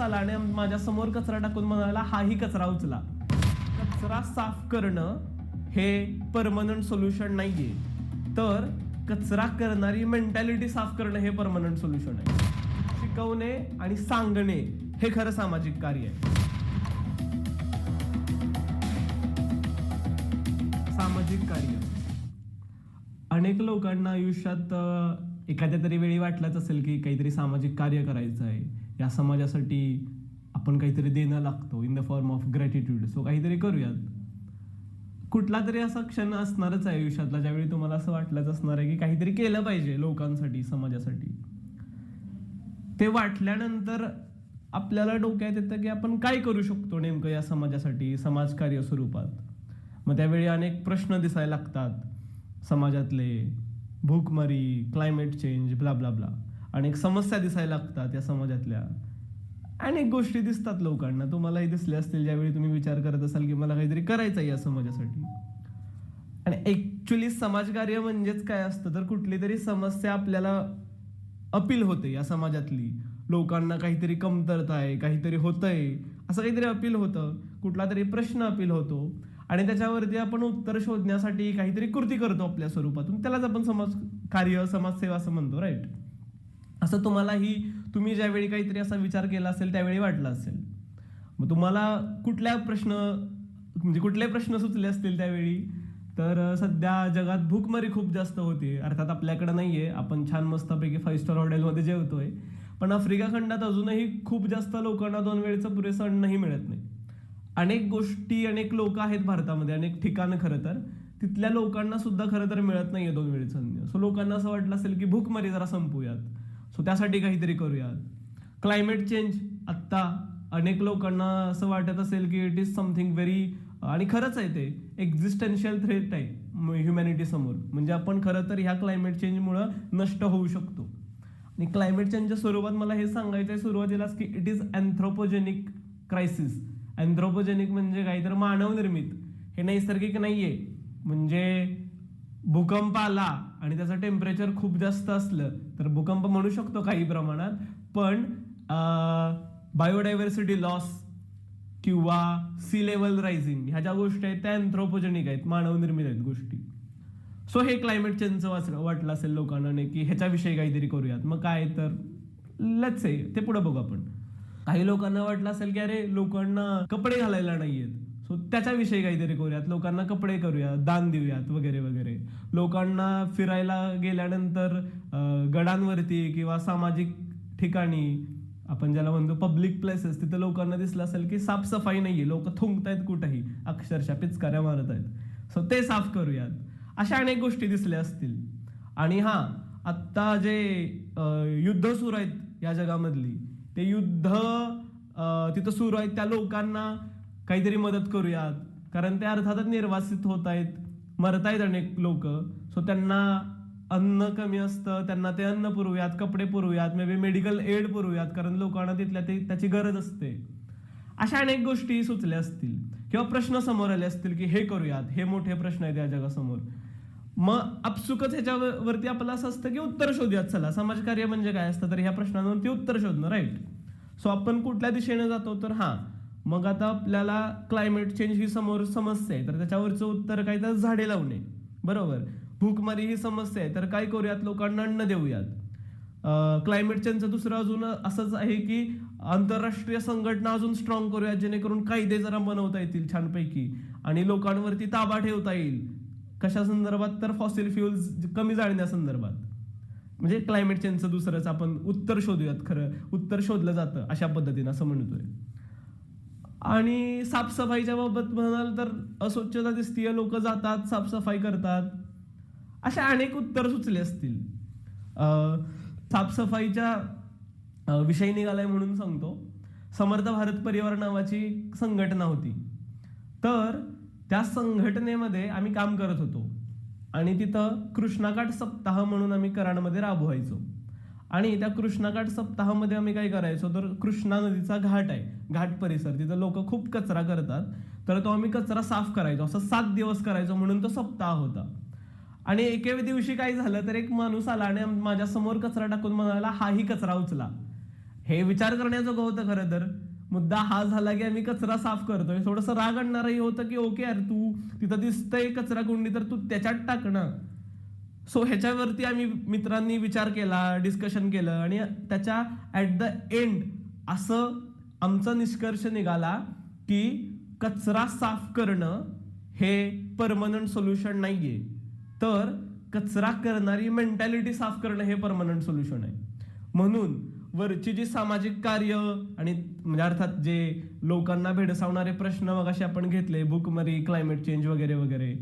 आला आणि माझ्यासमोर कचरा टाकून म्हणाला हाही कचरा उचला. कचरा साफ करणं हे परमनंट सोल्युशन नाहीये. तर कचरा करणारी मेंटॅलिटी साफ करणं हे परमनंट सोल्युशन आहे. शिकवणे आणि सांगणे हे खरं सामाजिक कार्य आहे. सामाजिक कार्य. अनेक लोकांना आयुष्यात एखाद्या तरी वेळी वाटलंच असेल की काहीतरी सामाजिक कार्य करायचं आहे या समाजासाठी आपण काहीतरी देणं लागतो in the form of gratitude so काहीतरी करूयात. कुठला तरी असा क्षण असणारच आहे आयुष्यातला ज्यावेळी तुम्हाला असं वाटलंच असणार आहे की काहीतरी केलं पाहिजे लोकांसाठी समाजासाठी. ते वाटल्यानंतर आपल्याला डोक्यात येतं की आपण काय करू शकतो नेमकं या समाजासाठी समाजकार्य स्वरूपात? मग त्यावेळी अनेक प्रश्न दिसायला लागतात समाजातले. भूकमरी climate change blah blah blah अनेक समस्या दिसायला लागतात या समाजातल्या. अनेक गोष्टी दिसतात लोकांना. तुम्हालाही दिसल्या असतील ज्यावेळी तुम्ही विचार करत असाल की मला काहीतरी करायचं आहे या समाजासाठी. आणि ॲक्च्युली समाजकार्य म्हणजेच काय असतं? तर कुठली तरी समस्या आपल्याला अपील होते या समाजातली. लोकांना काहीतरी कमतरता आहे काहीतरी होतंय. असं काहीतरी अपील होतं. कुठला तरी प्रश्न अपील होतो. आणि त्याच्यावरती आपण उत्तर शोधण्यासाठी काहीतरी कृती करतो आपल्या स्वरूपातून. त्यालाच आपण समाज कार्य समाजसेवा असं म्हणतो राईट असं तुम्हालाही तुम्ही ज्यावेळी काहीतरी असा विचार केला असेल त्यावेळी वाटलं असेल. मग तुम्हाला कुठल्या प्रश्न म्हणजे कुठले प्रश्न सुचले असतील त्यावेळी? तर सध्या जगात भूकमरी खूप जास्त होती अर्थात आपल्याकडे नाहीये. आपण छान मस्तपैकी फाईव्ह स्टार हॉटेलमध्ये जेवतोय. पण आफ्रिका खंडात अजूनही खूप जास्त लोकांना दोन वेळचं पुरेसं अन्नही मिळत नाही. अनेक गोष्टी अनेक लोक आहेत भारतामध्ये अनेक ठिकाणं खरं तर. तिथल्या लोकांना सुद्धा खरं तर मिळत नाहीये दोन वेळचं अन्न. सो लोकांना असं वाटलं असेल की भूकमरी जरा संपूयात. सो त्यासाठी काहीतरी करूयात. क्लायमेट चेंज आत्ता अनेक लोकांना असं वाटत असेल की इट इज समथिंग व्हेरी आणि खरंच आहे ते एक्झिस्टेन्शियल थ्रेट आहे ह्युमॅनिटी समोर. म्हणजे आपण खरं तर ह्या क्लायमेट चेंजमुळं नष्ट होऊ शकतो. आणि क्लायमेट चेंजच्या स्वरूपात मला हे सांगायचं आहे सुरुवातीलाच की it is anthropogenic crisis anthropogenic म्हणजे काय? तर मानवनिर्मित हे नैसर्गिक नाही आहे म्हणजे भूकंप आला आणि त्याचं टेम्परेचर खूप जास्त असलं तर भूकंप म्हणू शकतो काही प्रमाणात पण बायोडायव्हर्सिटी लॉस किंवा सी लेवल रायझिंग ह्या ज्या गोष्टी आहेत त्या अँथ्रोपोजेनिक आहेत मानवनिर्मित आहेत गोष्टी. सो हे क्लायमेट चेंजचं वाच वाटलं असेल लोकांना नाही की ह्याच्याविषयी काहीतरी करूयात. मग काय तर लच आहे ते पुढे बघू आपण. काही लोकांना वाटलं असेल की अरे लोकांना कपडे घालायला नाहीयेत. सो त्याच्याविषयी काहीतरी करूयात. लोकांना कपडे करूयात दान देऊयात वगैरे वगैरे. लोकांना फिरायला गेल्यानंतर गडांवरती किंवा सामाजिक ठिकाणी आपण ज्याला म्हणतो पब्लिक प्लेसेस तिथं लोकांना दिसलं असेल की साफसफाई नाहीये. लोक थुंकतायत कुठेही. अक्षरशः पिचकाऱ्या मारत आहेत सो ते साफ करूयात. अशा अनेक गोष्टी दिसल्या असतील. आणि हा आत्ता जे युद्ध सुरू आहेत या जगामधली ते युद्ध तिथं सुरू आहेत त्या लोकांना काहीतरी मदत करूयात. कारण ते अर्थातच निर्वासित होत आहेत मरतायत अनेक लोक. सो त्यांना अन्न कमी असतं त्यांना ते अन्न पुरवूयात कपडे पुरवूयात मे बी मेडिकल एड पुरवूयात कारण लोकांना तिथल्या ते त्याची गरज असते. अशा अनेक गोष्टी सुचल्या असतील किंवा प्रश्न समोर आले असतील की हे करूयात हे मोठे प्रश्न आहेत या जगासमोर. मग आपसुकच ह्याच्यावरती आपलं असं असतं की उत्तर शोधूयात चला समाजकार्य म्हणजे काय असतं तर ह्या प्रश्नांवरती उत्तर शोधणं राईट सो आपण कुठल्या दिशेने जातो तर हा मग आता आपल्याला क्लायमेट चेंज ही समोर समस्या आहे. तर त्याच्यावरचं उत्तर काय? तर झाडे लावणे. बरोबर? भूकमारी ही समस्या आहे. तर काय करूयात लोकांना? अन्न देऊयात. क्लायमेट चेंजचं दुसरं अजून असंच आहे की आंतरराष्ट्रीय संघटना अजून स्ट्रॉंग करूयात जेणेकरून कायदे जरा बनवता येतील छानपैकी. आणि लोकांवरती ताबा ठेवता येईल. कशा संदर्भात? तर फॉसिल फ्युल्स कमी जाळण्यासंदर्भात म्हणजे क्लायमेट चेंजचं दुसरंच आपण उत्तर शोधूयात खरं. उत्तर शोधलं जातं अशा पद्धतीनं असं म्हणतोय. आणि साफसफाईच्या बाबत म्हणाल तर अस्वच्छता दिसतीय लोक जातात साफसफाई करतात. अशा अनेक उत्तर सुचले असतील. साफसफाईच्या विषय निघालाय म्हणून सांगतो. समर्थ भारत परिवार नावाची संघटना होती. तर त्या संघटनेमध्ये आम्ही काम करत होतो. आणि तिथं कृष्णाकाठ सप्ताह म्हणून आम्ही कराडमध्ये राबवायचो. आणि त्या कृष्णाघाट सप्ताहामध्ये आम्ही काय करायचो तर कृष्णा नदीचा घाट आहे घाट परिसर. तिथं लोक खूप कचरा करतात. तर तो आम्ही कचरा साफ करायचो असं सात दिवस करायचो म्हणून तो सप्ताह होता. आणि एके दिवशी काय झालं तर एक माणूस आला आणि माझ्यासमोर कचरा टाकून म्हणाला हाही कचरा उचला. हे विचार करण्याचं होतं खरं तर. मुद्दा हा झाला की आम्ही कचरा साफ करतोय. थोडस राग आणणारही होतं की ओके यार तू तिथं दिसतंय कचरा कुंडी तर तू त्याच्यात टाक सो ह्याच्यावरती आम्ही मित्रांनी विचार केला डिस्कशन केलं आणि त्याच्या ऍट द एंड असं आमचा निष्कर्ष निघाला की कचरा साफ करणं हे परमनंट सोल्युशन नाहीये. तर कचरा करणारी मेंटॅलिटी साफ करणं हे परमनंट सोल्युशन आहे. म्हणून वरची जी सामाजिक कार्य आणि म्हणजे अर्थात जे लोकांना भेडसावणारे प्रश्न मग असे आपण घेतले भूकमरी क्लायमेट चेंज वगैरे वगैरे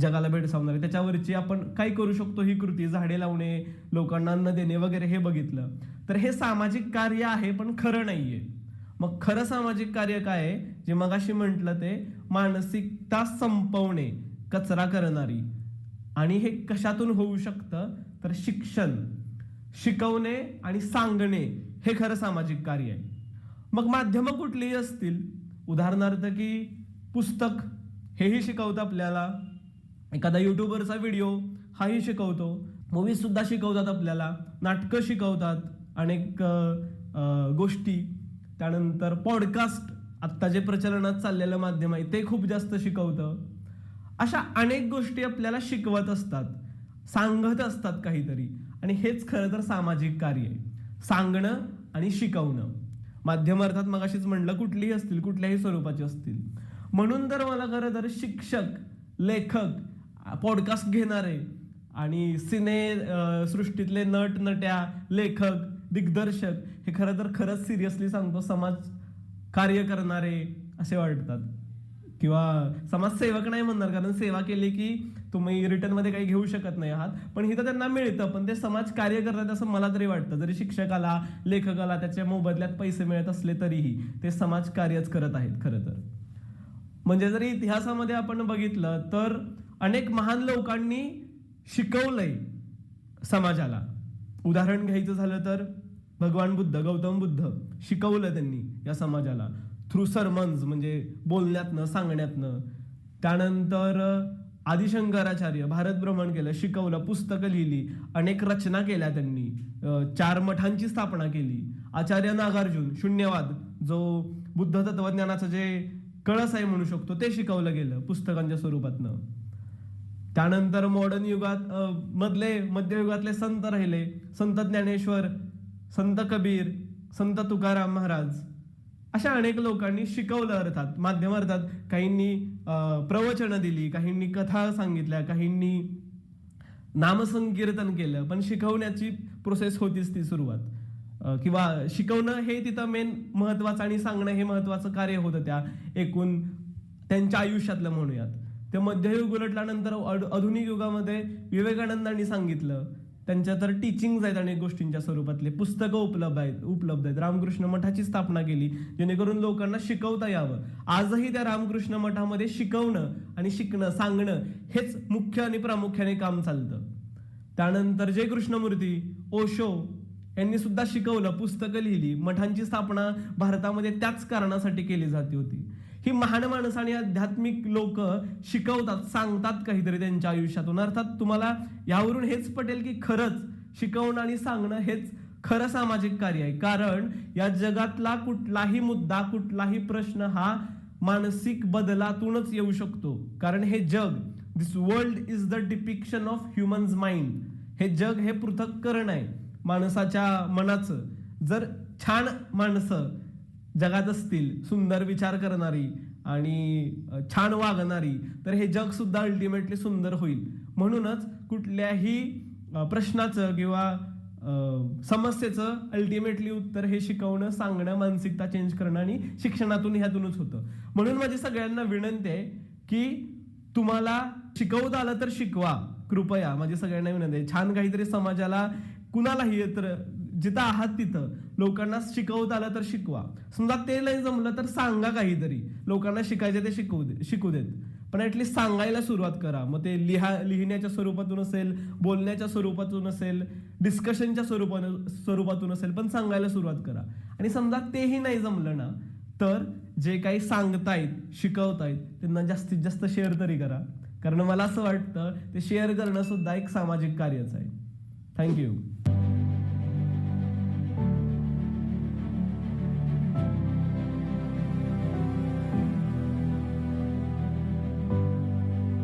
जगाला भेडसावणारे त्याच्यावरची आपण काय करू शकतो ही कृती? झाडे लावणे लोकांना अन्न देणे वगैरे हे बघितलं. तर हे सामाजिक कार्य आहे पण खरं नाहीये. मग खरं सामाजिक कार्य काय आहे? जे मगाशी म्हटलं ते मानसिकता संपवणे कचरा करणारी. आणि हे कशातून होऊ शकतं? तर शिक्षण. शिकवणे आणि सांगणे हे खरं सामाजिक कार्य आहे. मग माध्यमं कुठलीही असतील? उदाहरणार्थ की पुस्तक हेही शिकवतं आपल्याला. एखादा युट्यूबरचा व्हिडिओ हाही शिकवतो. मूवीजसुद्धा शिकवतात आपल्याला. नाटकं शिकवतात. अनेक गोष्टी. त्यानंतर पॉडकास्ट आत्ता जे प्रचलनात चाललेलं माध्यम आहे ते खूप जास्त शिकवतं. अशा अनेक गोष्टी आपल्याला शिकवत असतात. सांगत असतात काहीतरी. आणि हेच खरं तर सामाजिक कार्य आहे. सांगणं आणि शिकवणं. माध्यम अर्थात मग अशीच म्हणलं कुठलीही असतील कुठल्याही स्वरूपाची असतील. म्हणून तर मला खरं तर शिक्षक लेखक पॉडकास्ट घेणारे आणि सिने सृष्टीतले नट नट्या लेखक दिग्दर्शक हे खरं तर खरंच सिरियसली सांगतो समाज कार्य करणारे असे वाटतात. किंवा समाजसेवक नाही म्हणणार कारण सेवा केली की तुम्ही रिटर्नमध्ये काही घेऊ शकत नाही आहात. पण इथं त्यांना मिळतं पण ते समाज कार्य करतात असं मला तरी वाटतं. जरी शिक्षकाला लेखकाला त्याच्या मोबदल्यात पैसे मिळत असले तरीही ते समाज कार्यच करत आहेत खरं तर. म्हणजे जरी इतिहासामध्ये आपण बघितलं तर अनेक महान लोकांनी शिकवलंय समाजाला. उदाहरण घ्यायचं झालं तर भगवान बुद्ध गौतम बुद्ध शिकवलं त्यांनी या समाजाला. थ्रू सरमन्स म्हणजे बोलण्यातनं सांगण्यातनं. त्यानंतर आदिशंकराचार्य भारत भ्रमण केलं शिकवलं पुस्तकं लिहिली अनेक रचना केल्या त्यांनी. चार मठांची स्थापना केली. आचार्य नागार्जुन शून्यवाद जो बुद्ध तत्वज्ञानाचं जे कळस आहे म्हणू शकतो ते शिकवलं गेलं पुस्तकांच्या स्वरूपातनं. त्यानंतर मॉडर्न युगात मधले मध्ययुगातले संत राहिले. संत ज्ञानेश्वर संत कबीर संत तुकाराम महाराज. अशा अनेक लोकांनी शिकवलं अर्थात माध्यम अर्थात. काहींनी प्रवचनं दिली काहींनी कथा सांगितल्या काहींनी नामसंकीर्तन केलं पण शिकवण्याची प्रोसेस होतीच ती सुरुवात. किंवा शिकवणं हे तिथं मेन महत्वाचं आणि सांगणं हे महत्वाचं कार्य होतं त्या. एकूण त्यांच्या आयुष्यातलं म्हणूयात. ते मध्ययुग उलटल्यानंतर आधुनिक युगामध्ये विवेकानंदांनी सांगितलं त्यांच्या तर टीचिंग्ज आहेत अनेक गोष्टींच्या स्वरूपातले पुस्तकं उपलब्ध आहेत उपलब्ध आहेत. रामकृष्ण मठाची स्थापना केली जेणेकरून लोकांना शिकवता यावं. आजही त्या रामकृष्ण मठामध्ये शिकवणं आणि शिकणं सांगणं हेच मुख्य आणि प्रामुख्याने काम चालतं. त्यानंतर जय कृष्णमूर्ती ओशो यांनी सुद्धा शिकवलं पुस्तकं लिहिली. मठांची स्थापना भारतामध्ये त्याच कारणासाठी केली जाते होती. ही महान माणसं आणि आध्यात्मिक लोक शिकवतात सांगतात काहीतरी त्यांच्या आयुष्यातून. अर्थात तुम्हाला यावरून हेच पटेल की खरंच शिकवणं आणि सांगणं हेच खरं सामाजिक कार्य आहे. कारण या जगातला कुठलाही मुद्दा कुठलाही प्रश्न हा मानसिक बदलातूनच येऊ शकतो. कारण हे जग this world is the depiction of humans mind हे जग हे पृथक्करण आहे माणसाच्या मनाचं. जर छान माणसं जगात असतील सुंदर विचार करणारी आणि छान वागणारी तर हे जग सुद्धा अल्टिमेटली सुंदर होईल. म्हणूनच कुठल्याही प्रश्नाचं किंवा समस्येचं अल्टिमेटली उत्तर हे शिकवणं सांगणं मानसिकता चेंज करणं आणि शिक्षणातून ह्यातूनच होतं. म्हणून माझी सगळ्यांना विनंती आहे की तुम्हाला शिकवता आलं तर शिकवा. कृपया. माझी सगळ्यांना विनंती आहे. छान काहीतरी समाजाला कुणालाही येत जिथं आहात तिथं. लोकांना शिकवत आलं तर शिकवा. समजा ते नाही जमलं तर सांगा काहीतरी. लोकांना शिकायचे ते शिकवू दे शिकू देत. पण ॲटलीस्ट सांगायला सुरुवात करा. मग ते लिहा लिहिण्याच्या स्वरूपातून असेल बोलण्याच्या स्वरूपातून असेल डिस्कशनच्या स्वरूपा स्वरूपातून असेल पण सांगायला सुरुवात करा. आणि समजा तेही नाही जमलं ना तर जे काही सांगतायत शिकवतायत त्यांना जास्तीत जास्त शेअर तरी करा. कारण मला असं वाटतं ते शेअर करणं सुद्धा एक सामाजिक कार्यच आहे. थँक्यू